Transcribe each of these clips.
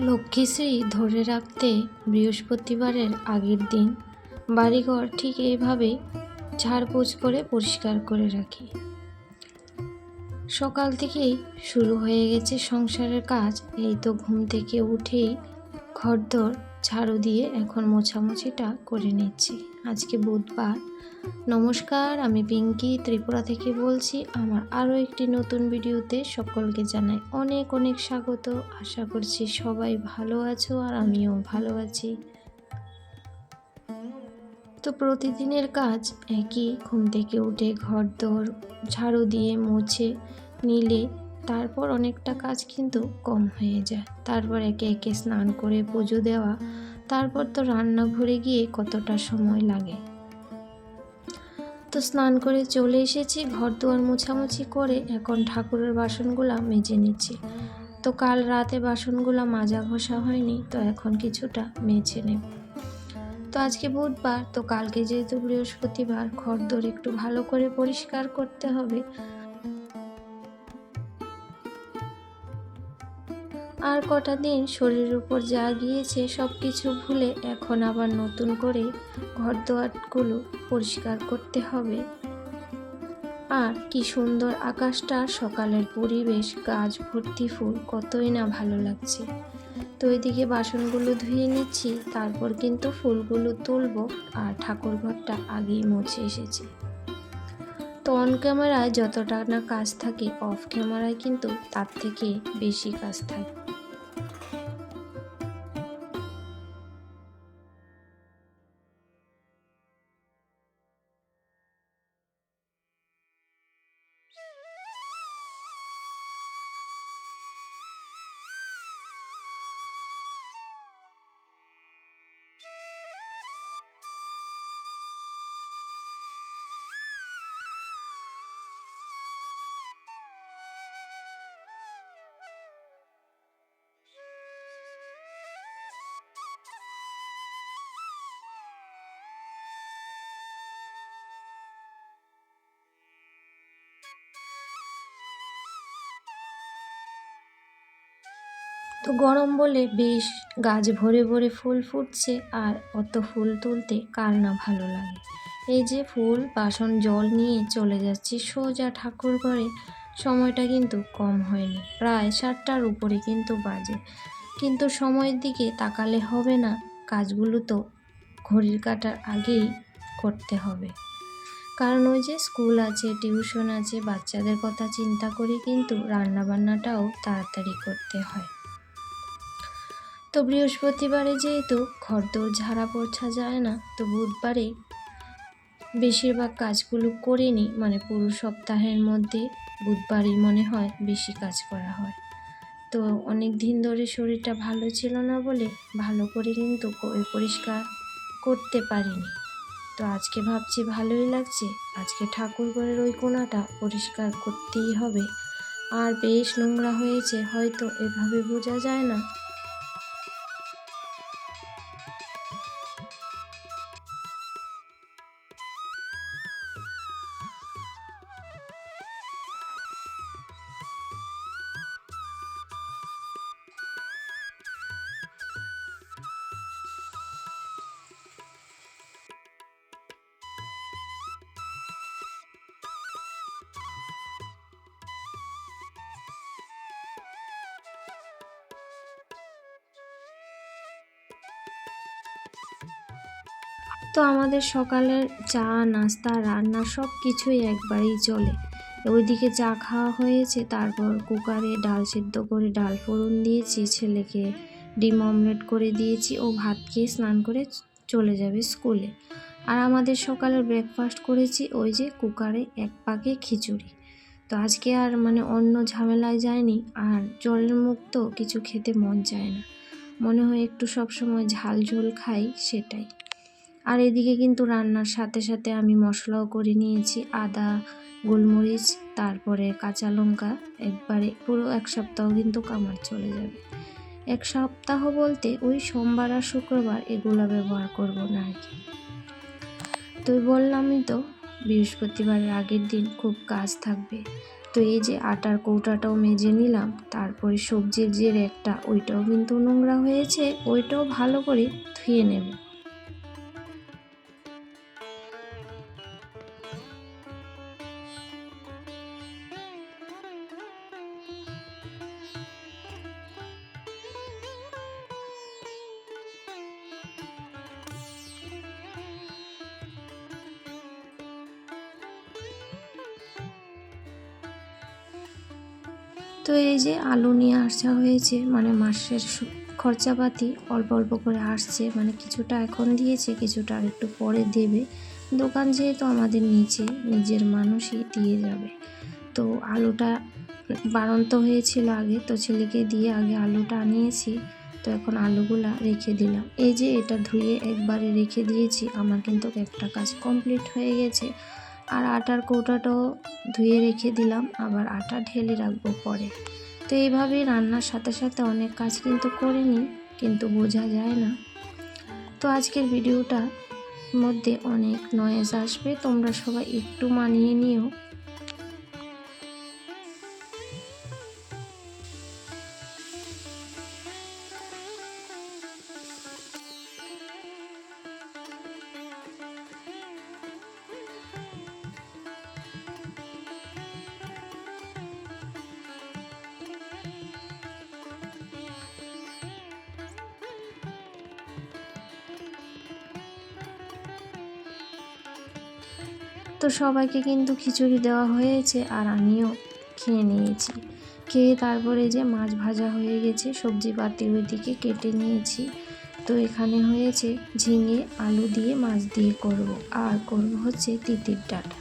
লক্ষ্মীশ্রী ধরে রাখতে বৃহস্পতিবারের আগের দিন বাড়িঘর ঠিক এইভাবে ঝাড়পোছ করে পরিষ্কার করে রাখি। সকাল থেকেই শুরু হয়ে গেছে সংসারের কাজ। এই তো ঘুম থেকে উঠেই ঘরদোর ঝাড়ু দিয়ে এখন মোছামুছিটা করে নিচ্ছি। আজকে বুধবার। নমস্কার, আমি পিঙ্কি, ত্রিপুরা থেকে বলছি, আমার আরও একটি নতুন ভিডিওতে সকলকে জানাই অনেক অনেক স্বাগত। আশা করছি সবাই ভালো আছো আর আমিও ভালো আছি। তো প্রতিদিনের কাজ একই, ঘুম থেকে উঠে ঘর দোর ঝাড়ু দিয়ে মুছে নিলে তারপর অনেকটা কাজ কিন্তু কম হয়ে যায়। তারপর একে একে স্নান করে পুজো দেওয়া, তারপর তো রান্না রান্নাঘরে গিয়ে কতটা সময় লাগে। তো স্নান করে চলে এসেছি ঘর দুয়ার মোছামুছি করে এখন ঠাকুরের বাসনগুলো মেজে নিচ্ছি। তো কাল রাতে বাসনগুলো মাজা ঘষা হয়নি, তো এখন কিছুটা মেজে নেব। তো আজকে বুধবার, তো কালকে যেহেতু বৃহস্পতিবার ঘর দোর একটু ভালো করে পরিষ্কার করতে হবে। আর কটা দিন শরীরের উপর যা গিয়েছে সব কিছু ভুলে এখন আবার নতুন করে ঘর দোয়ারগুলো পরিষ্কার করতে হবে। আর কি সুন্দর আকাশটা, সকালের পরিবেশ, গাছ ভর্তি ফুল, কতই না ভালো লাগছে। তো ওইদিকে বাসনগুলো ধুয়ে নিচ্ছি, তারপর কিন্তু ফুলগুলো তুলবো আর ঠাকুর ঘরটা আগেই মুছে এসেছি। তো অন ক্যামেরায় যতটা না কাজ থাকে অফ ক্যামেরায় কিন্তু তার থেকে বেশি কাজ থাকে। তো গরম বলে বেশ, গাছ ভরে ভরে ফুল ফুটছে আর অত ফুল তুলতে কার না ভালো লাগে। এই যে ফুল, বাসন, জল নিয়ে চলে যাচ্ছি সোজা ঠাকুর ঘরে। সময়টা কিন্তু কম হয়নি, প্রায় সাতটার উপরে কিন্তু বাজে। কিন্তু সময়ের দিকে তাকালে হবে না, কাজগুলো তো ঘড়ির কাটার আগেই করতে হবে। কারণ ওই যে স্কুল আছে, টিউশন আছে, বাচ্চাদের কথা চিন্তা করে কিন্তু রান্নাবান্নাটাও তাড়াতাড়ি করতে হয়। তো বৃহস্পতিবারে যেহেতু ঘর ঘরদোর ঝাড়া পোছা যায় না, তো বুধবারে বেশিরভাগ কাজগুলো করে নিই। মানে পুরো সপ্তাহের মধ্যে বুধবারই মনে হয় বেশি কাজ করা হয়। তো অনেক দিন ধরে শরীরটা ভালো ছিল না বলে ভালো করে কিন্তু পরিষ্কার করতে পারিনি। তো আজকে ভাবছি ভালোই লাগছে। আজকে ঠাকুর ঘরের ওই কোণাটা পরিষ্কার করতেই হবে। আর বেশ নোংরা হয়েছে, হয়তো এভাবে বোঝা যায় না। তো আমাদের সকালের চা, নাস্তা, রান্না সব কিছুই একবারেই চলে। ওইদিকে চা খাওয়া হয়েছে, তারপর কুকারে ডাল সিদ্ধ করে ডাল ফোড়ন দিয়েছি, ছেলেকে ডিম অমলেট করে দিয়েছি, ও ভাত খেয়ে স্নান করে চলে যাবে স্কুলে। আর আমাদের সকালের ব্রেকফাস্ট করেছি ওই যে কুকারে এক পাকে খিচুড়ি। তো আজকে আর মানে অন্য ঝামেলায় যায়নি আর জলের মুখ তো কিছু খেতে মন চায় না। মনে হয় একটু সবসময় ঝাল ঝোল খাই, সেটাই। আর এদিকে কিন্তু রান্নার সাথে সাথে আমি মশলাও করে নিয়েছি, আদা, গোলমরিচ, তারপরে কাঁচা লঙ্কা। একবারে পুরো এক সপ্তাহ কিন্তু কামার চলে যাবে। এক সপ্তাহ বলতে ওই সোমবার আর শুক্রবার এগুলো ব্যবহার করব না আর কি। তো বললামই তো, বৃহস্পতিবারের আগের দিন খুব কাজ থাকবে। তো এই যে আটার কৌটাটাও মেজে নিলাম, তারপরে সবজির যে রেকটা ওইটাও কিন্তু নোংরা হয়েছে, ওইটাও ভালো করে ধুয়ে নেব। তো এই যে আলু নিয়ে আসা হয়েছে মানে মাসের খরচাপাতি অল্প অল্প করে আসছে মানে কিছুটা এখন দিয়েছে, কিছুটা আর একটু পরে দেবে। দোকান যেহেতু আমাদের নিচে, নিজের মানুষই দিয়ে যাবে। তো আলুটা বাড়ন্ত হয়েছিল আগে, তো ছেলেকে দিয়ে আগে আলুটা আনিয়েছি, তো এখন আলুগুলা রেখে দিলাম। এই যে এটা ধুয়ে একবারে রেখে দিয়েছি, আমার কিন্তু একটা কাজ কমপ্লিট হয়ে গেছে। আর আটার কৌটাটাও ধুয়ে রেখে দিলাম, আবার আটা ঢেলে রাখব পরে। তো এইভাবেই রান্নার সাথে সাথে অনেক কাজ কিন্তু করে নিই, কিন্তু বোঝা যায় না। তো আজকের ভিডিওটা মধ্যে অনেক নয়েজ আসবে, তোমরা সবাই একটু মানিয়ে নিও। তো সবাইকে কিন্তু খিচুড়ি দেওয়া হয়েছে আর আমিও খেয়ে নিয়েছি। খেয়ে তারপরে যে মাছ ভাজা হয়ে গেছে, সবজি পাতি ওইদিকে কেটে নিয়েছি। তো এখানে হয়েছে ঝিঙে, আলু দিয়ে মাছ দিয়ে করব। আর করব হচ্ছে তিতির ডাটা।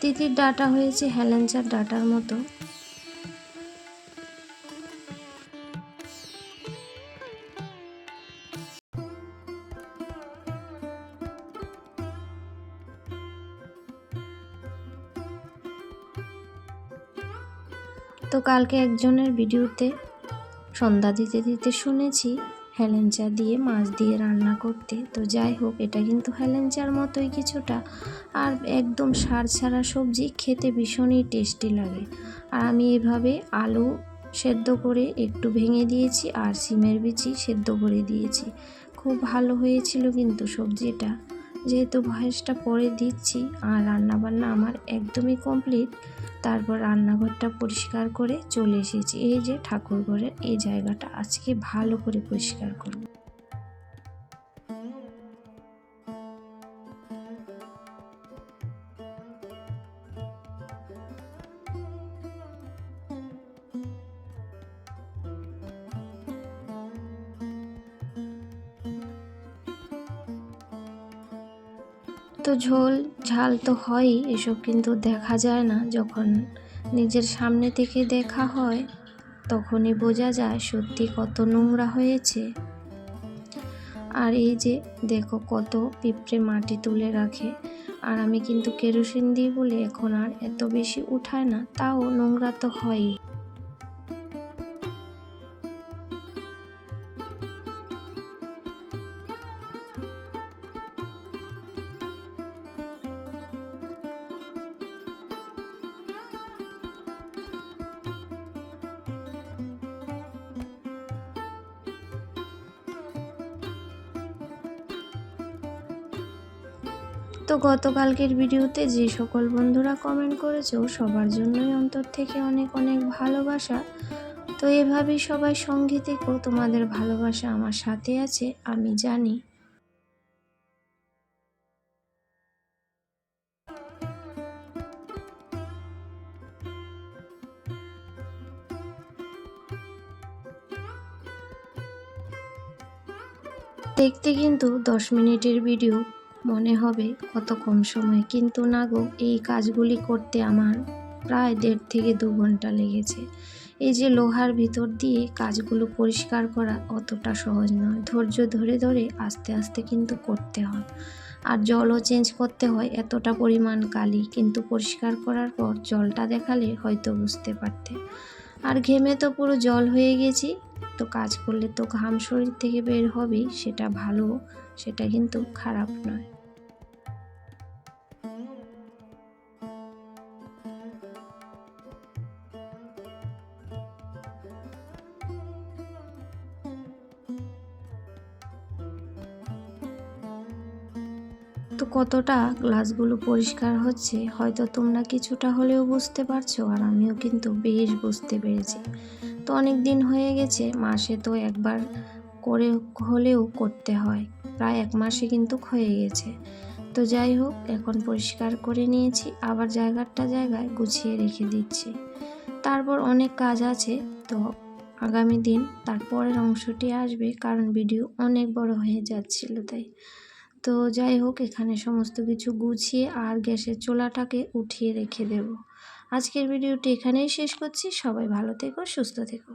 তিতির ডাটা হয়েছে হেলেঞ্চার ডাটার মতো। তো কালকে একজনের ভিডিওতে সন্ধ্যা দিতে দিতে শুনেছি হেলেঞ্চা দিয়ে, মাছ দিয়ে রান্না করতে। তো যাই হোক, এটা কিন্তু হেলেঞ্চার মতোই কিছুটা। আর একদম সার ছাড়া সবজি খেতে ভীষণই টেস্টি লাগে। আর আমি এভাবে আলু সেদ্ধ করে একটু ভেঙে দিয়েছি আর সিমের বিচি সেদ্ধ করে দিয়েছি। খুব ভালো হয়েছিল কিন্তু সবজিটা। যেহেতু ভয়েসটা পরে দিচ্ছি আর রান্নাবান্না আমার একদমই কমপ্লিট, তারপর রান্নাঘরটা পরিষ্কার করে চলে এসেছি। এই যে ঠাকুরঘরের এই জায়গাটা আজকে ভালো করে পরিষ্কার করব। তো ঝোল, ঝাল তো হয়ই, এসব কিন্তু দেখা যায় না। যখন নিজের সামনে থেকে দেখা হয়, তখনই বোঝা যায় সত্যি কত নোংরা হয়েছে। আর এই যে, দেখো কত পিঁপড়ে মাটি তুলে রাখে। আর আমি কিন্তু কেরোসিন দিই বলে এখন আর এত বেশি উঠায় না, তাও নোংরা তো হয়ই। তো গতকালকের ভিডিওতে যে সকল বন্ধুরা কমেন্ট করেছ সবার জন্যই অন্তর থেকে অনেক অনেক ভালোবাসা। তো এভাবেই সবাই সঙ্গে থেকেও তোমাদের ভালোবাসা আমার সাথে আছে, আমি জানি। দেখতে কিন্তু দশ মিনিটের ভিডিও। মনে হবে কত কম সময়। কিন্তু না গো, এই কাজগুলি করতে আমার প্রায় দেড় থেকে দু ঘণ্টা লেগেছে। এই যে লোহার ভিতর দিয়ে কাজগুলো পরিষ্কার করা অতটা সহজ নয়। ধৈর্য ধরে ধরে আস্তে আস্তে কিন্তু করতে হয়। আর জলও চেঞ্জ করতে হয় এতটা পরিমাণ কালি। কিন্তু পরিষ্কার করার পর জলটা দেখালে হয়তো বুঝতে পারতে। আর ঘেমে তো পুরো জল হয়ে গেছি। তো কাজ করলে তো ঘাম শরীর থেকে বের হবেই, সেটা ভালো, সেটা কিন্তু খারাপ নয়। তো কতটা গ্লাসগুলো পরিষ্কার হচ্ছে, হয়তো তোমরা কিছুটা হলেও বুঝতে পারছ আর আমিও কিন্তু বেশ বুঝতে পেরেছি। তো অনেক দিন হয়ে গেছে, মাসে তো একবার করে হলেও করতে হয়, প্রায় এক মাসে কিন্তু হয়ে গেছে। তো যাই হোক, এখন পরিষ্কার করে নিয়েছি, আবার জায়গাটা জায়গায় গুছিয়ে রেখে দিচ্ছি। তারপর অনেক কাজ আছে, তো আগামী দিন তারপরের অংশটি আসবে, কারণ ভিডিও অনেক বড় হয়ে যাচ্ছিল তাই। তো যাই হোক, এখানে সমস্ত কিছু গুছিয়ে আর গ্যাসের চোলাটাকে উঠিয়ে রেখে দেব। আজকের ভিডিওটি এখানেই শেষ করছি। সবাই ভালো থেকো, সুস্থ থেকো।